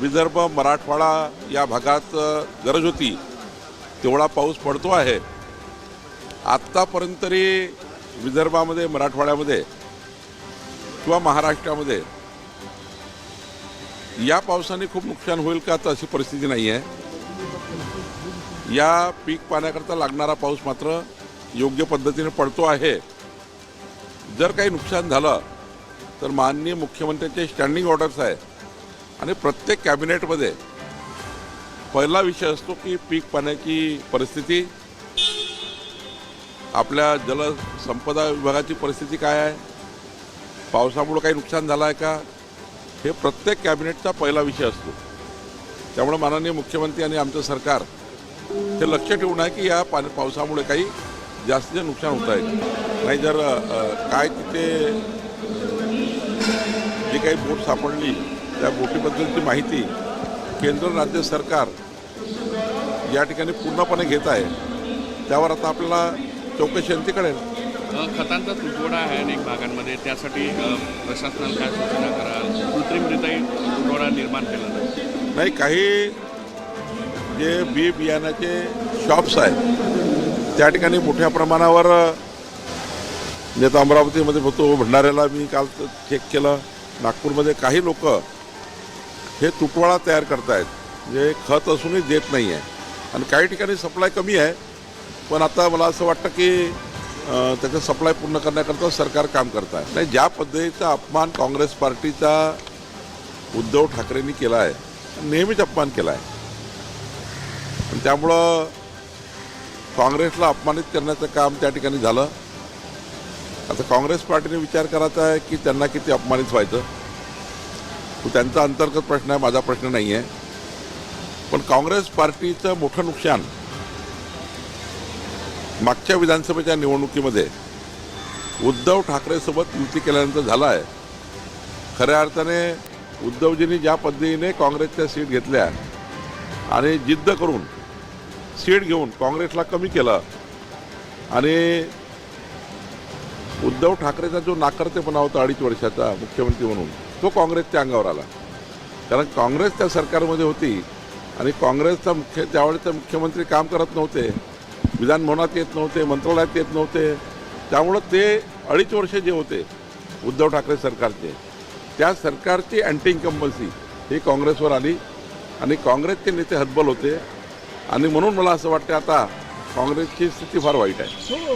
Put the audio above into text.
विदर्भ मराठवाडा या भागात गरज होती. तेवढा पाऊस पडतो आहे. आत्तापर्यंत तरी विदर्भामध्ये मराठवाड्यामध्ये किंवा महाराष्ट्रामध्ये या पावसाने खूप नुकसान होईल का तर अशी परिस्थिती नाही आहे. या पीक पाण्याकरता लागणारा पाऊस मात्र योग्य पद्धतीने पडतो आहे. जर काही नुकसान झालं तर माननीय मुख्यमंत्र्यांचे स्टँडिंग ऑर्डर्स आहे आणि प्रत्येक कॅबिनेटमध्ये पहिला विषय असतो की पीक पाण्याची परिस्थिती आपल्या जलसंपदा विभागाची परिस्थिती काय आहे पावसामुळं काही नुकसान झालं आहे का? हे प्रत्येक कॅबिनेटचा पहिला विषय असतो. त्यामुळे माननीय मुख्यमंत्री आणि आमचं सरकार हे लक्ष ठेवून आहे की या पाणी पावसामुळे काही जास्तीचे नुकसान होत आहे. नाही जर काय तिथे जी काही बोट सापडली त्या बोटीबद्दलची माहिती केंद्र राज्य सरकार या ठिकाणी पूर्णपणे घेत आहे. त्यावर आता आपल्याला चौकशी अंती कळेल. खतांचा तुटवडा आहे अनेक भागांमध्ये. त्यासाठी प्रशासनाला काय सूचना कराल? कृत्रिमरित्याही तुटवडा निर्माण केला जातो नाही काही जे बी बियाण्याचे शॉप्स आहेत त्या ठिकाणी मोठ्या प्रमाणावर आता अमरावतीमध्ये होतो. भंडाऱ्याला मी काल चेक केलं. नागपूरमध्ये काही लोक हे तुटवाळा तयार करतायत. जे खत असूनही देत नाही आहे आणि काही ठिकाणी सप्लाय कमी आहे. पण आता मला असं वाटतं की त्याचं सप्लाय पूर्ण करण्याकरता सरकार काम करत आहे नाही ज्या पद्धतीचा अपमान काँग्रेस पार्टीचा उद्धव ठाकरेंनी केला आहे नेहमीच अपमान केला आहे आणि त्यामुळं काँग्रेसला अपमानित करण्याचं काम त्या ठिकाणी झालं. आता काँग्रेस पार्टीने विचार करायचा आहे की त्यांना किती अपमानित व्हायचं? तो त्यांचा अंतर्गत प्रश्न आहे माझा प्रश्न नाही आहे पण काँग्रेस पार्टीचं मोठं नुकसान मागच्या विधानसभेच्या निवडणुकीमध्ये उद्धव ठाकरेसोबत युती केल्यानंतर झालं आहे खऱ्या अर्थाने उद्धवजींनी ज्या पद्धतीने काँग्रेसच्या सीट घेतल्या आणि जिद्द करून सीट घेऊन काँग्रेसला कमी केलं आणि उद्धव ठाकरेचा जो नाकर्तेपणा होता अडीच वर्षाचा मुख्यमंत्री म्हणून तो काँग्रेसच्या अंगावर आला. कारण काँग्रेस त्या सरकारमध्ये होती आणि काँग्रेसचा मुख्य त्यावेळेचा मुख्यमंत्री काम करत नव्हते विधानभवनात येत नव्हते मंत्रालयात येत नव्हते. त्यामुळं ते अडीच वर्ष जे होते उद्धव ठाकरे सरकारचे त्या सरकारची अँटी इन्कम्बन्सी ही काँग्रेसवर आली आणि काँग्रेसचे नेते हतबल होते. आणि म्हणून मला असं वाटतं आता काँग्रेसची स्थिती फार वाईट आहे. हो